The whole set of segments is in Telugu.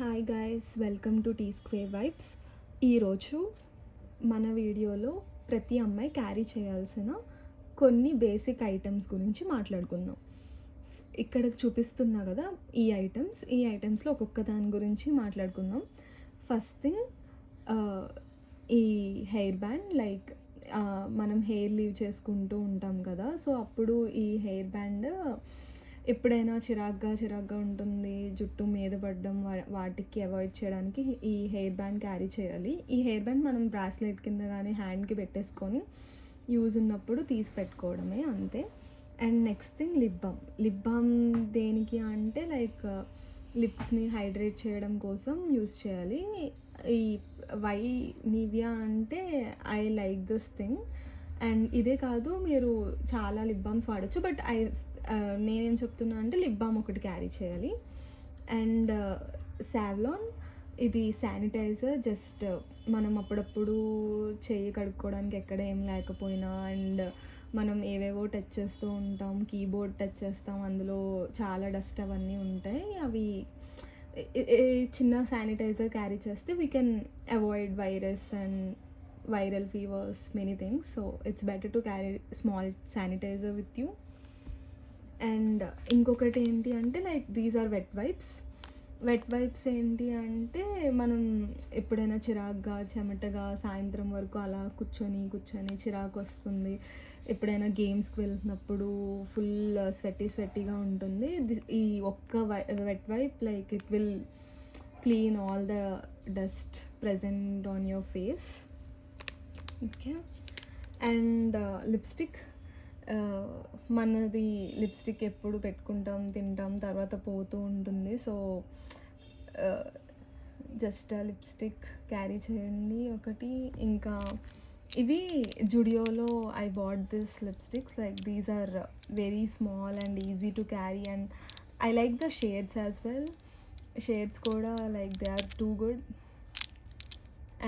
Hi guys welcome to T square vibes ఈరోజు మన వీడియోలో ప్రతి అమ్మాయి క్యారీ చేయాల్సిన కొన్ని బేసిక్ ఐటమ్స్ గురించి మాట్లాడుకుందాం. ఇక్కడ చూపిస్తున్నా కదా ఈ ఐటమ్స్ ఈ ఐటమ్స్లో ఒక్కొక్క దాని గురించి మాట్లాడుకుందాం. ఫస్ట్ థింగ్ ఈ హెయిర్ బ్యాండ్ లైక్ మనం హెయిర్ లీవ్ చేసుకుంటూ ఉంటాం కదా. సో అప్పుడు ఈ హెయిర్ బ్యాండ్ ఎప్పుడైనా చిరాగ్గా చిరాగ్గా ఉంటుంది జుట్టు మీద పడడం వా- వాటికి అవాయిడ్ చేయడానికి ఈ హెయిర్ బ్యాండ్ క్యారీ చేయాలి. ఈ హెయిర్ బ్యాండ్ మనం బ్రాస్లెట్ కింద కానీ హ్యాండ్కి పెట్టేసుకొని యూజ్ ఉన్నప్పుడు తీసి పెట్టుకోవడమే అంతే. And next thing lip balm lip balm దేనికి అంటే లైక్ లిప్స్ని హైడ్రేట్ చేయడం కోసం యూస్ చేయాలి. ఈ వై నివియా అంటే I like this thing and ఇదే కాదు మీరు చాలా లిప్ బామ్స్ వాడచ్చు బట్ ఐ నేనేం చెప్తున్నా అంటే లిప్ బామ్ ఒకటి క్యారీ చేయాలి. అండ్ శావ్లాన్ ఇది శానిటైజర్ జస్ట్ మనం అప్పుడప్పుడు చెయ్యి కడుక్కోవడానికి ఎక్కడ ఏం లేకపోయినా అండ్ మనం ఏవేవో టచ్ చేస్తూ ఉంటాం కీబోర్డ్ టచ్ చేస్తాం అందులో చాలా డస్ట్ అవన్నీ ఉంటాయి. అవి చిన్న శానిటైజర్ క్యారీ చేస్తే we can avoid virus and viral fevers many things so it's better to carry small sanitizer with you and ఇంకొకటి ఏంటి అంటే like these are wet wipes wet wipes ఏంటి అంటే మనం ఎప్పుడైనా చిరాగ్గా చెమటగా సాయంత్రం వరకు అలా కూర్చొని కూర్చొని చిరాకు వస్తుంది. ఎప్పుడైనా గేమ్స్కి వెళ్తున్నప్పుడు ఫుల్ స్వెట్టి స్వెట్టీగా ఉంటుంది. ఈ ఒక్క wet wipe like it will clean all the dust present on your face okay and lipstick మనది లిప్స్టిక్ ఎప్పుడు పెట్టుకుంటాం తింటాం తర్వాత పోతూ ఉంటుంది. సో జస్ట్ లిప్స్టిక్ క్యారీ చేయండి ఒకటి. ఇంకా ఇవి జుడియోలో I bought this lipsticks. Like these are very small and easy to carry and I like the shades as well. Shades కూడా like they are too good.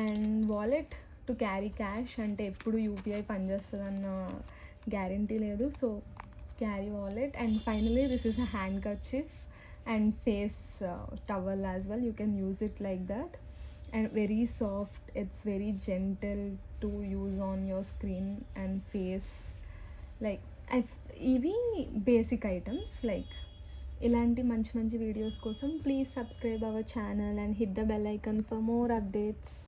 And wallet to carry cash అంటే ఎప్పుడు యూపీఐ పనిచేస్తుందన్న గ్యారంటీ లేదు. So carry wallet. And finally this is a handkerchief and face towel as well. You can use it like that. And very soft. It's very gentle to use on your screen and face. Like ఇవి బేసిక్ ఐటమ్స్. లైక్ ఇలాంటి మంచి మంచి వీడియోస్ కోసం please subscribe our channel and hit the bell icon for more updates.